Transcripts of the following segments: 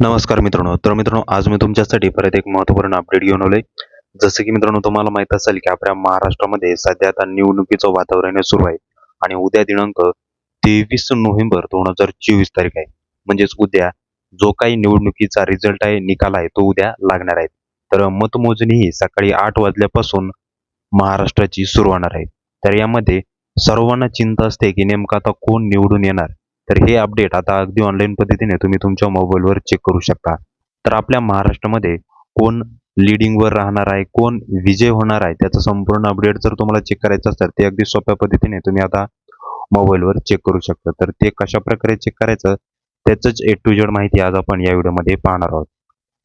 नमस्कार मित्रांनो. तर मित्रांनो आज मी तुमच्यासाठी परत एक महत्त्वपूर्ण अपडेट घेऊन आलोय. जसं की मित्रांनो तुम्हाला माहीत असेल की आपल्या महाराष्ट्रामध्ये सध्या आता निवडणुकीचं वातावरण सुरू आहे. आणि उद्या दिनांक तेवीस नोव्हेंबर दोन हजार चोवीस तारीख आहे. म्हणजेच उद्या जो काही निवडणुकीचा रिझल्ट आहे निकाल आहे तो उद्या लागणार आहे. तर मतमोजणी ही सकाळी आठ वाजल्यापासून महाराष्ट्राची सुरू होणार आहे. तर यामध्ये सर्वांना चिंता असते की नेमकं आता कोण निवडून येणार? तर हे अपडेट आता अगदी ऑनलाईन पद्धतीने तुम्ही तुमच्या मोबाईलवर चेक करू शकता. तर आपल्या महाराष्ट्रामध्ये कोण लिडिंगवर राहणार आहे कोण विजय होणार आहे त्याचं संपूर्ण अपडेट जर तुम्हाला चेक करायचं असेल ते अगदी सोप्या पद्धतीने तुम्ही आता मोबाईलवर चेक करू शकता. तर ते कशा प्रकारे चेक करायचं त्याचंच ए टू जेड माहिती आज आपण या व्हिडिओमध्ये पाहणार आहोत.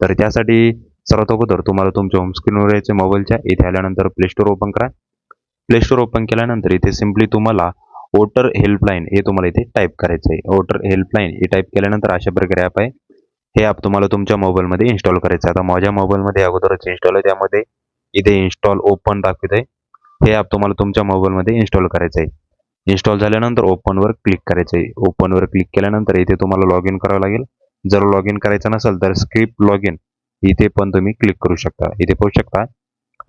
तर त्यासाठी सर्वात अगोदर तुम्हाला तुमच्या होमस्क्रीनवर यायचं मोबाईलच्या इथे आल्यानंतर प्ले स्टोअर ओपन करा. प्ले स्टोअर ओपन केल्यानंतर इथे सिम्पली तुम्हाला वोटर हेल्पलाईन हे तुम्हाला इथे टाईप करायचं आहे वोटर हेल्पलाईन हे टाईप केल्यानंतर अशा प्रकारे ॲप आहे. हे ॲप तुम्हाला तुमच्या मोबाईलमध्ये इन्स्टॉल करायचं आहे. आता माझ्या मोबाईलमध्ये अगोदरच इन्स्टॉल आहे. त्यामध्ये इथे इन्स्टॉल ओपन दाखवत आहे हे ॲप तुम्हाला तुमच्या मोबाईलमध्ये इन्स्टॉल करायचं आहे इन्स्टॉल झाल्यानंतर ओपनवर क्लिक करायचं आहे ओपनवर क्लिक केल्यानंतर इथे तुम्हाला लॉग इन करावं लागेल. जर लॉग इन करायचं नसेल तर स्क्रिप लॉग इन इथे पण तुम्ही क्लिक करू शकता. इथे पाहू शकता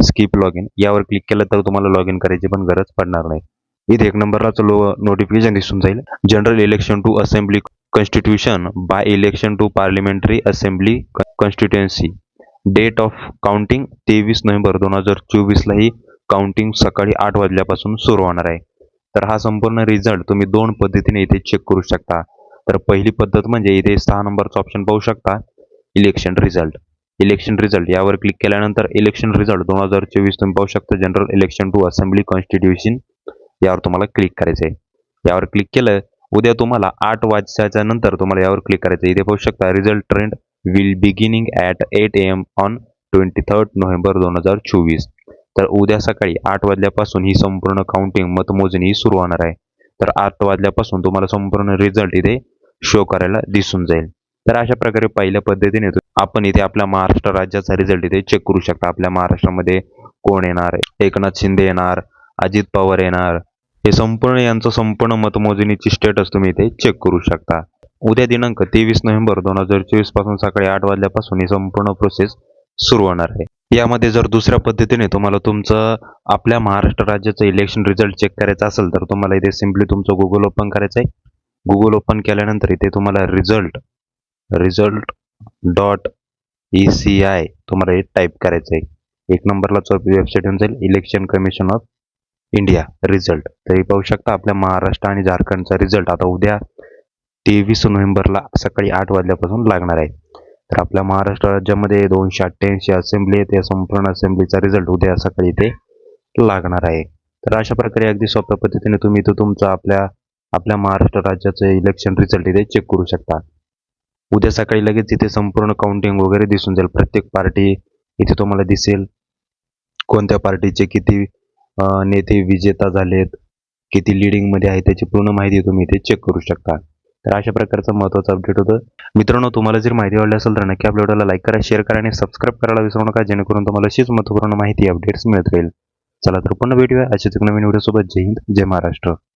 स्किप लॉग इन यावर क्लिक केलं तर तुम्हाला लॉग इन करायची पण गरज पडणार नाही. इथे एक नंबरलाच नोटिफिकेशन दिसून जाईल. General election to assembly constitution by election to parliamentary assembly constituency date of counting तेवीस नोव्हेंबर दोन हजार चोवीसला ही काउंटिंग सकाळी आठ वाजल्यापासून सुरू होणार आहे. तर हा संपूर्ण रिझल्ट तुम्ही दोन पद्धतीने इथे चेक करू शकता. तर पहिली पद्धत म्हणजे इथे सहा नंबरचा ऑप्शन पाहू शकता. इलेक्शन रिझल्ट इलेक्शन रिझल्ट यावर क्लिक केल्यानंतर इलेक्शन रिझल्ट दोन हजार चोवीस तुम्ही पाहू शकता. General election to assembly constitution यावर तुम्हाला क्लिक करायचं आहे यावर क्लिक केलं उद्या तुम्हाला आठ वाजल्याच्या नंतर तुम्हाला यावर क्लिक करायचं आहे इथे पाहू शकता result trend will beginning at eight M on twenty third November दोन हजार चोवीस. तर उद्या सकाळी आठ वाजल्यापासून ही संपूर्ण काउंटिंग मतमोजणी ही सुरू होणार आहे. तर आठ वाजल्यापासून तुम्हाला संपूर्ण रिझल्ट इथे शो करायला दिसून जाईल. तर अशा प्रकारे पहिल्या पद्धतीने आपण इथे आपल्या महाराष्ट्र राज्याचा रिझल्ट इथे चेक करू शकता. आपल्या महाराष्ट्रामध्ये कोण येणार? एकनाथ शिंदे येणार अजित पवार येणार हे संपूर्ण यांचं संपूर्ण मतमोजणीची स्टेटस तुम्ही इथे चेक करू शकता. उद्या दिनांक तेवीस नोव्हेंबर दोन हजार चोवीसपासून सकाळी आठ वाजल्यापासून ही संपूर्ण प्रोसेस सुरू होणार आहे. यामध्ये जर दुसऱ्या पद्धतीने तुम्हाला तुमचं आपल्या महाराष्ट्र राज्याचं इलेक्शन रिझल्ट चेक करायचं असेल तर तुम्हाला इथे सिम्पली तुमचं गुगल ओपन करायचं आहे. गुगल ओपन केल्यानंतर इथे तुम्हाला result result dot E C I तुम्हाला हे टाईप करायचं आहे. एक नंबरला वेबसाईट येऊन जाईल Election Commission of India result. तरी पाहू शकता आपल्या महाराष्ट्र आणि झारखंडचा रिझल्ट आता उद्या तेवीस नोव्हेंबरला सकाळी आठ वाजल्यापासून लागणार आहे. तर आपल्या महाराष्ट्र राज्यामध्ये दोनशे अठ्ठ्याऐंशी असेंब्ली आहेत. या संपूर्ण असेंब्लीचा रिझल्ट उद्या सकाळी इथे लागणार आहे. तर अशा प्रकारे अगदी सोप्या पद्धतीने तुम्ही इथं तुमचं आपल्या आपल्या महाराष्ट्र राज्याचं इलेक्शन रिझल्ट इथे चेक करू शकता. उद्या सकाळी लगेच इथे संपूर्ण काउंटिंग वगैरे दिसून जाईल. प्रत्येक पार्टी इथे तुम्हाला दिसेल. कोणत्या पार्टीचे किती नेते विजेता झालेत किती लिडिंगमध्ये आहे त्याची पूर्ण माहिती तुम्ही इथे चेक करू शकता. तर अशा प्रकारचं महत्त्वाचं अपडेट होतं. मित्रांनो तुम्हाला जर माहिती आवडली असेल तर नक्की आपल्या व्हिडिओला लाईक करा शेअर करा आणि सबस्क्राईब करायला विसरू नका जेणेकरून तुम्हाला अशीच महत्त्वपूर्ण माहिती अपडेट्स मिळत राहील. चला तर पुन्हा भेटूया अशाच एक नवीन व्हिडिओसोबत. जय हिंद जय महाराष्ट्र.